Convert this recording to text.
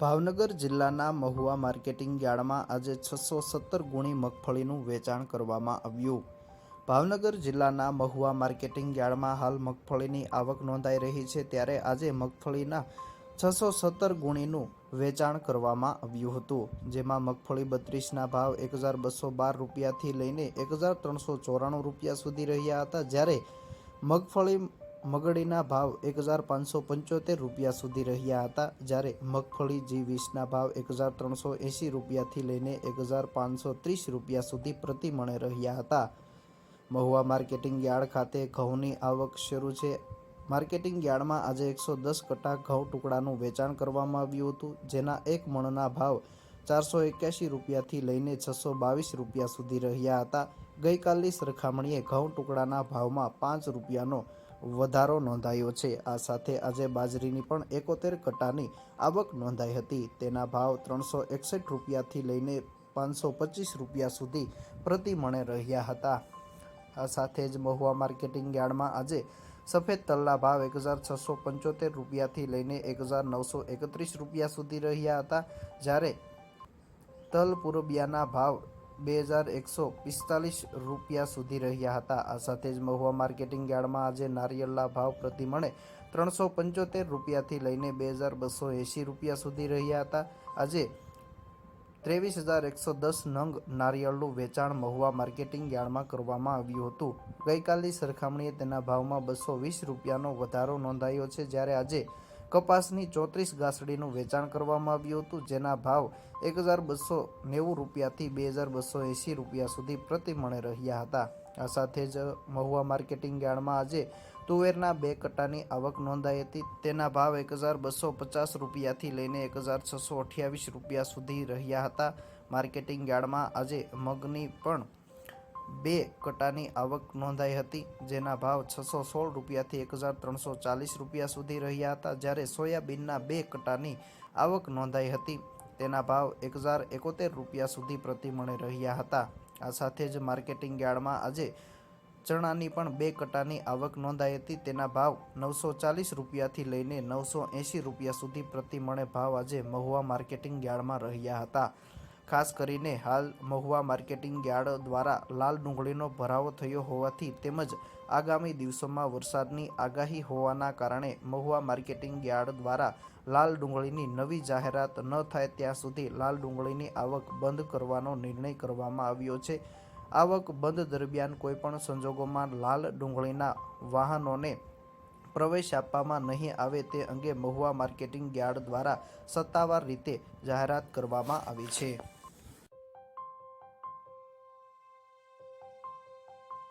ભાવનગર જિલ્લાના મહુવા માર્કેટિંગ યાર્ડમાં આજે છસો સત્તર ગુણી મગફળીનું વેચાણ કરવામાં આવ્યું. ભાવનગર જિલ્લાના મહુવા માર્કેટિંગ યાર્ડમાં હાલ મગફળીની આવક નોંધાઈ રહી છે ત્યારે આજે મગફળીના છસો સત્તર ગુણીનું વેચાણ કરવામાં આવ્યું હતું, જેમાં મગફળી બત્રીસના ભાવ એક હજાર બસો બાર રૂપિયાથી લઈને એક હજાર ત્રણસો ચોરાણું રૂપિયા સુધી રહ્યા હતા. જ્યારે મગફળી મગડીના ભાવ એક હજાર પાંચસો પંચોતેર રૂપિયા સુધી રહ્યા હતા, જ્યારે મગફળી જી વીસના ભાવ એક હજાર ત્રણસો એંસી રૂપિયાથી લઈને એક હજાર પાંચસો ત્રીસ રૂપિયા સુધી પ્રતિ મણે રહ્યા હતા. મહુવા માર્કેટિંગ યાર્ડ ખાતે ઘઉંની આવક શરૂ છે. માર્કેટિંગ યાર્ડમાં આજે એકસો દસ કટા ઘઉં ટુકડાનું વેચાણ કરવામાં આવ્યું હતું, જેના એક મણના ભાવ ચારસો એક્યાસી રૂપિયાથી લઈને છસો બાવીસ રૂપિયા સુધી રહ્યા હતા. ગઈકાલની સરખામણીએ ઘઉં ટુકડાના ભાવમાં પાંચ રૂપિયાનો વધારો નોંધાયો છે. આ સાથે આજે બાજરીની પણ એકોતેર કટાની આવક નોંધાઈ હતી. તેના ભાવ ત્રણસો એકસઠ રૂપિયાથી લઈને પાંચસો પચીસ રૂપિયા સુધી પ્રતિ મણે રહ્યા હતા. આ સાથે જ મહુવા માર્કેટિંગ યાર્ડમાં આજે સફેદ તલના ભાવ એક હજાર છસો પંચોતેર રૂપિયાથી લઈને એક હજાર નવસો એકત્રીસ રૂપિયા સુધી રહ્યા હતા. જ્યારે તલ પૂરબિયાના ભાવ બે હજાર એકસો પિસ્તાલીસ રૂપિયા સુધી રહ્યા હતા. આ સાથે જ મહુવા માર્કેટિંગ યાર્ડમાં આજે નારિયેળના ભાવ પ્રતિ મણે ત્રણસો પંચોતેર રૂપિયાથી લઈને બે હજાર બસો એંશી રૂપિયા સુધી રહ્યા હતા. આજે ત્રેવીસ હજાર એકસો દસ નંગ નારિયેળનું વેચાણ મહુવા માર્કેટિંગ યાર્ડમાં કરવામાં આવ્યું હતું. ગઈકાલની સરખામણીએ તેના ભાવમાં બસો વીસ રૂપિયાનો વધારો નોંધાયો છે. જ્યારે આજે કપાસની ચોત્રીસ ગાસડીનું વેચાણ કરવામાં આવ્યું હતું. જેના ભાવ એક હજાર બસો નેવું રૂપિયાથી બે હજાર બસો એંસી રૂપિયા સુધી પ્રતિમણે રહ્યા હતા. આ સાથે જ મહુવા માર્કેટિંગ યાર્ડમાં આજે તુવેરના બે કટ્ટાની આવક નોંધાઈ હતી. તેના ભાવ એક હજાર બસો પચાસ રૂપિયાથી લઈને એક હજાર છસો અઠ્યાવીસ રૂપિયા સુધી રહ્યા હતા. માર્કેટિંગ યાર્ડમાં આજે મગની પણ બે કટાની આવક નોંધાઈ હતી, જેના ભાવ છસો સોળ રૂપિયાથી એક હજાર ત્રણસો ચાલીસ રૂપિયા સુધી રહ્યા હતા, જ્યારે સોયાબીનના બે કટાની આવક નોંધાઈ હતી. તેના ભાવ એક હજાર એકોતેર રૂપિયા સુધી પ્રતિ મણે રહ્યા હતા. આ સાથે જ માર્કેટિંગ યાર્ડમાં આજે ચણાની પણ બે કટાની આવક નોંધાઈ હતી. તેના ભાવ નવસો ચાલીસ રૂપિયાથી લઈને નવસો એંસી રૂપિયા સુધી પ્રતિ મણે ભાવ આજે મહુવા માર્કેટિંગ યાર્ડમાં રહ્યા હતા. ખાસ કરીને હાલ મહુવા માર્કેટિંગ યાર્ડ દ્વારા લાલ ડુંગળીનો ભરાવો થયો હોવાથી તેમજ આગામી દિવસોમાં વરસાદની આગાહી હોવાના કારણે મહુવા માર્કેટિંગ યાર્ડ દ્વારા લાલ ડુંગળીની નવી જાહેરાત ન થાય ત્યાં સુધી લાલ ડુંગળીની આવક બંધ કરવાનો નિર્ણય કરવામાં આવ્યો છે. આવક બંધ દરમિયાન કોઈપણ સંજોગોમાં લાલ ડુંગળીના વાહનોને પ્રવેશ આપવામાં નહીં આવે તે અંગે મહુવા માર્કેટિંગ યાર્ડ દ્વારા સત્તાવાર રીતે જાહેરાત કરવામાં આવી છે.